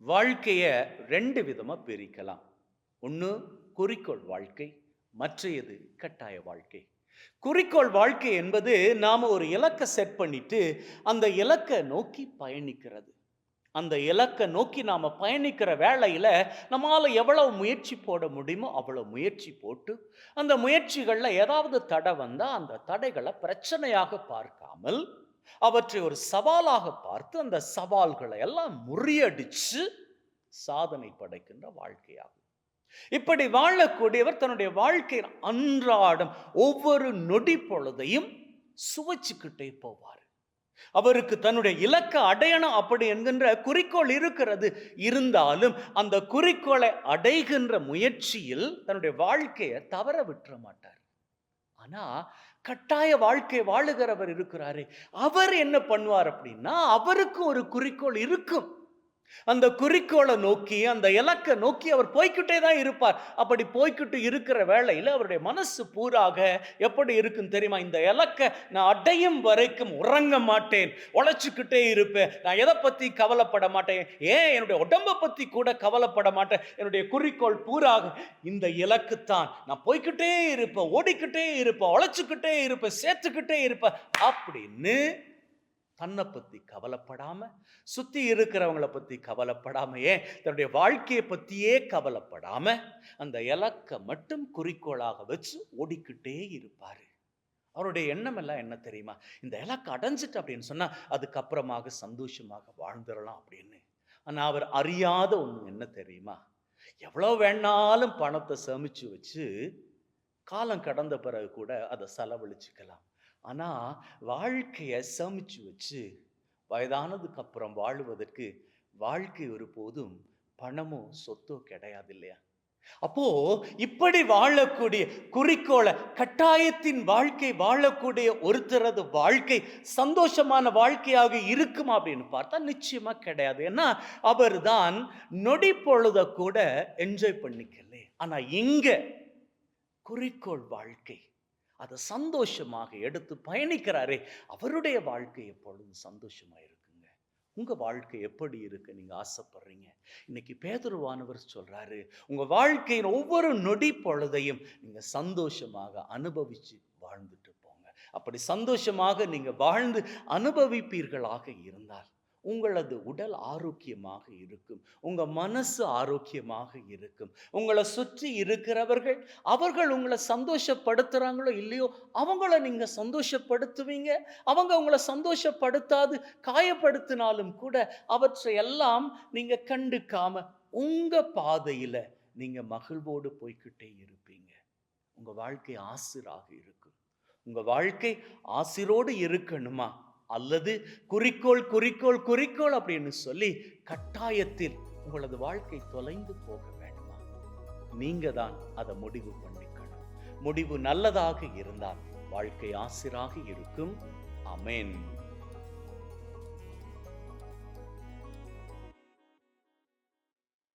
வாழ்க்கையை ரெண்டு விதமாக பிரிக்கலாம். ஒன்று குறிக்கோள் வாழ்க்கை மற்றையது கட்டாய வாழ்க்கை. குறிக்கோள் வாழ்க்கை என்பது நாம் ஒரு இலக்கை செட் பண்ணிட்டு அந்த இலக்கை நோக்கி பயணிக்கிறது. அந்த இலக்கை நோக்கி நாம் பயணிக்கிற வேளையில் நம்மால் எவ்வளவு முயற்சி போட முடியுமோ அவ்வளோ முயற்சி போட்டு அந்த முயற்சிகளில் ஏதாவது தடை வந்தால் அந்த தடைகளை பிரச்சனையாக பார்க்காமல் அவற்றை ஒரு சவாலாக பார்த்து அந்த சவால்களை எல்லாம் முறியடிச்சு சாதனை படைக்கின்ற வாழ்க்கையாகும். இப்படி வாழக்கூடியவர் தன்னுடைய வாழ்க்கையின் அன்றாடம் ஒவ்வொரு நொடி பொழுதையும் சுவைச்சுக்கிட்டே போவார். அவருக்கு தன்னுடைய இலக்க அடையணும் அப்படி என்கின்ற குறிக்கோள் இருக்கிறது. இருந்தாலும் அந்த குறிக்கோளை அடைகின்ற முயற்சியில் தன்னுடைய வாழ்க்கையை தவற விட்டுற மாட்டார். ஆனா கட்டாய வாழ்க்கை வாழுகிறவர் இருக்கிறாரே. அவர் என்ன பண்ணுவார் அப்படின்னா அவருக்கு ஒரு குறிக்கோள் இருக்கும். அந்த குறிக்கோளை நோக்கி அந்த இலக்கை நோக்கி அவர் போய்க்கிட்டே தான் இருப்பார். அப்படி போய்க்கிட்டு இருக்கிற வேளையில் அவருடைய மனசு பூராக எப்படி இருக்குன்னு தெரியுமா? இந்த இலக்கை நான் அடையும் வரைக்கும் உறங்க மாட்டேன் உழைச்சிக்கிட்டே இருப்பேன். நான் எதை பற்றி கவலைப்பட மாட்டேன்? ஏன் என்னுடைய உடம்பை பற்றி கூட கவலைப்பட மாட்டேன்? என்னுடைய குறிக்கோள் பூராக இந்த இலக்குத்தான். நான் போய்க்கிட்டே இருப்பேன் ஓடிக்கிட்டே இருப்பேன் உழைச்சிக்கிட்டே இருப்பேன் சேர்த்துக்கிட்டே இருப்பேன். அப்படின்னு தன்னை பற்றி கவலைப்படாமல் சுற்றி இருக்கிறவங்கள பற்றி கவலைப்படாமல் ஏன்? தன்னுடைய வாழ்க்கையை பற்றியே கவலைப்படாமல் அந்த இலக்கை மட்டும் குறிக்கோளாக வச்சு ஓடிக்கிட்டே இருப்பார். அவருடைய எண்ணம் எல்லாம் என்ன தெரியுமா? இந்த இலக்கை அடைஞ்சிட்டு அப்படின்னு சொன்னால் அதுக்கப்புறமாக சந்தோஷமாக வாழ்ந்துடலாம் அப்படின்னு. ஆனால் அவர் அறியாத ஒன்று என்ன தெரியுமா? எவ்வளோ வேணாலும் பணத்தை சேமித்து வச்சு காலம் கடந்த பிறகு கூட அதை செலவழிச்சுக்கலாம். ஆனால் வாழ்க்கையை சமைச்சு வச்சு வயதானதுக்கு அப்புறம் வாழ்வதற்கு வாழ்க்கை ஒருபோதும் பணமோ சொத்தோ கிடையாது இல்லையா? அப்போ இப்படி வாழக்கூடிய குறிக்கோளை கட்டாயத்தின் வாழ்க்கை வாழக்கூடிய ஒருத்தரது வாழ்க்கை சந்தோஷமான வாழ்க்கையாக இருக்குமா அப்படின்னு பார்த்தா நிச்சயமா கிடையாது. ஏன்னா அவர் தான் நொடி பொழுத கூட என்ஜாய் பண்ணிக்கல. ஆனா இங்க குறிக்கோள் வாழ்க்கை. அதை சந்தோஷமாக எடுத்து பயணிக்கிறாரே அவருடைய வாழ்க்கை எப்பொழுதும் சந்தோஷமாக இருக்குங்க. உங்கள் வாழ்க்கை எப்படி இருக்கு? நீங்கள் ஆசைப்படுறீங்க. இன்னைக்கு பேதுருவானவர் சொல்கிறாரு உங்கள் வாழ்க்கையின் ஒவ்வொரு நொடி பொழுதையும் நீங்கள் சந்தோஷமாக அனுபவித்து வாழ்ந்துட்டு போங்க. அப்படி சந்தோஷமாக நீங்கள் வாழ்ந்து அனுபவிப்பீர்களாக இருந்தால் உங்களது உடல் ஆரோக்கியமாக இருக்கும். உங்க மனசு ஆரோக்கியமாக இருக்கும். உங்களை சுற்றி இருக்கிறவர்கள் அவர்கள் உங்களை சந்தோஷப்படுத்துறாங்களோ இல்லையோ அவங்கள நீங்க சந்தோஷப்படுத்துவீங்க. அவங்க உங்களை சந்தோஷப்படுத்தாது காயப்படுத்தினாலும் கூட அவற்றை எல்லாம் நீங்க கண்டுக்காம உங்க பாதையில நீங்க மகிழ்வோடு போய்க்கிட்டே இருப்பீங்க. உங்க வாழ்க்கை ஆசிராக இருக்கும். உங்க வாழ்க்கை ஆசிரோடு இருக்கணுமா? அல்லது குறிக்கோள் குறிக்கோள் குறிக்கோள் அப்படின்னு சொல்லி கட்டாயத்தில் உங்களது வாழ்க்கை தொலைந்து போக வேண்டுமா? நீங்க தான் அதை முடிவு பண்ணிக்கணும். முடிவு நல்லதாக இருந்தால் வாழ்க்கை ஆசிராக இருக்கும். அமேன்.